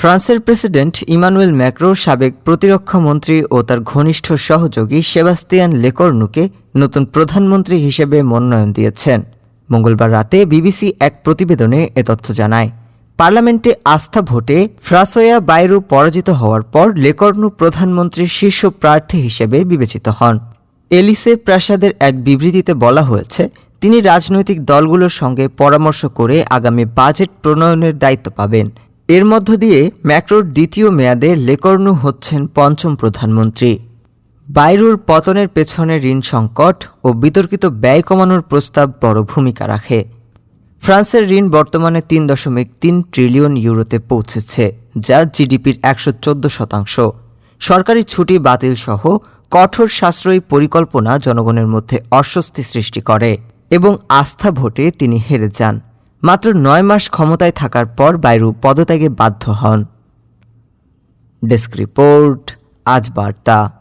ফ্রান্সের president Emmanuel Macron সাবেক প্রতিরক্ষা মন্ত্রী ও তার ঘনিষ্ঠ সহযোগী সেবাস্তিয়ান লেকর্নুকে নতুন প্রধানমন্ত্রী হিসেবে মনোনয়ন দিয়েছেন। মঙ্গলবার রাতে বিবিসি এক প্রতিবেদনে এ তথ্য জানায়। পার্লামেন্টে আস্থা ভোটে ফ্রাসোয়া বাইরু পরাজিত হওয়ার পর লেকর্নু প্রধানমন্ত্রীর শীর্ষ প্রার্থী হিসেবে বিবেচিত হন। এলিসে প্রাসাদের এক বিবৃতিতে বলা হয়েছে, তিনি রাজনৈতিক দলগুলোর সঙ্গে পরামর্শ করে আগামী বাজেট প্রণয়নের দায়িত্ব পাবেন। এর মধ্য দিয়ে ম্যাক্রোর দ্বিতীয় মেয়াদে লেকর্নু হচ্ছেন পঞ্চম প্রধানমন্ত্রী। বাইরুর পতনের পেছনে ঋণ সংকট ও বিতর্কিত ব্যয় কমানোর প্রস্তাব বড় ভূমিকা রাখে। ফ্রান্সের ঋণ বর্তমানে তিন দশমিক তিন ট্রিলিয়ন ইউরোতে পৌঁছেছে, যা জিডিপির একশো চোদ্দ শতাংশ। সরকারি ছুটি বাতিল সহ কঠোর সাশ্রয়ী পরিকল্পনা জনগণের মধ্যে অস্বস্তি সৃষ্টি করে এবং আস্থা ভোটে তিনি হেরে যান। মাত্র নয় মাস ক্ষমতায় থাকার পর বাইরু পদত্যাগে বাধ্য হন। ডেস্ক রিপোর্ট আজ বার্তা।